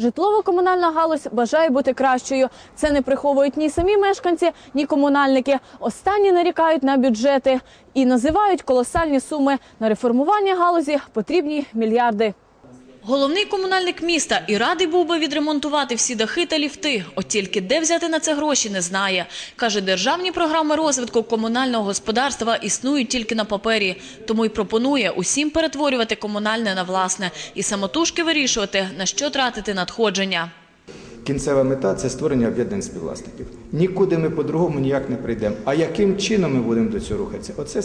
Житлово-комунальна галузь бажає бути кращою. Це не приховують ні самі мешканці, ні комунальники. Останні нарікають на бюджети і називають колосальні суми. На реформування галузі потрібні мільярди. Головний комунальник міста і радий був би відремонтувати всі дахи та ліфти. От тільки де взяти на це гроші, не знає. Каже, державні програми розвитку комунального господарства існують тільки на папері. Тому й пропонує усім перетворювати комунальне на власне і самотужки вирішувати, на що тратити надходження. Кінцева мета це створення об'єднань співвласників. Нікуди ми по-другому ніяк не прийдемо. А яким чином ми будемо до цього рухатися? Оце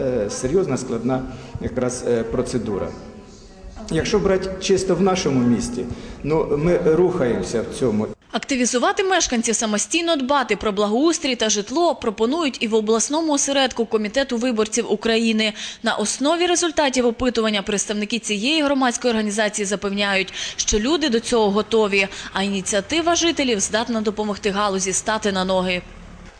е, серйозна складна якраз е, процедура. Якщо брати чисто в нашому місті, ну ми рухаємося в цьому. Активізувати мешканців самостійно дбати про благоустрій та житло пропонують і в обласному осередку Комітету виборців України. На основі результатів опитування представники цієї громадської організації запевняють, що люди до цього готові, а ініціатива жителів здатна допомогти галузі стати на ноги.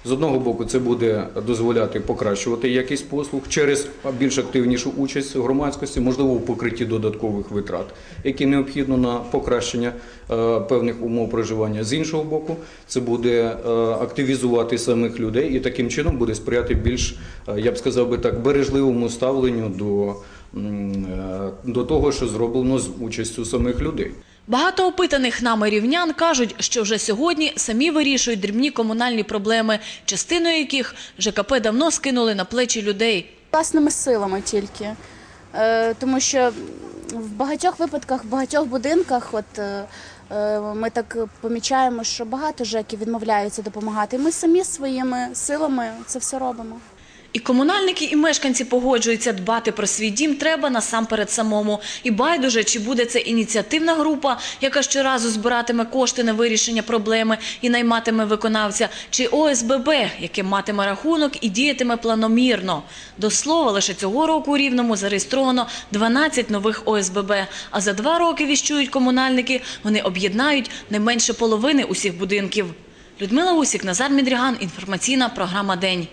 З одного боку, це буде дозволяти покращувати якість послуг через більш активнішу участь громадськості, можливо, у покритті додаткових витрат, які необхідно на покращення е, певних умов проживання. З іншого боку, це буде е, активізувати самих людей і таким чином буде сприяти більш, е, я б сказав би так, бережливому ставленню до, до того, що зроблено з участю самих людей. Багато опитаних нами рівнян кажуть, що вже сьогодні самі вирішують дрібні комунальні проблеми, частину яких ЖКП давно скинули на плечі людей. власними силами тільки. Е, тому що в багатьох випадках, в багатьох будинках, от е, е, ми так помічаємо, що багато ЖЕКів відмовляються допомагати. Ми самі своїми силами це все робимо. І комунальники, і мешканці погоджуються дбати про свій дім треба насамперед самому. І байдуже, чи буде це ініціативна група, яка щоразу збиратиме кошти на вирішення проблеми і найматиме виконавця, чи ОСББ, яке матиме рахунок і діятиме планомірно. До слова, лише цього року у Рівному зареєстровано 12 нових ОСББ. А за два роки віщують комунальники, вони об'єднають не менше половини усіх будинків. Людмила Усік, Назар Мідріган, інформаційна програма День.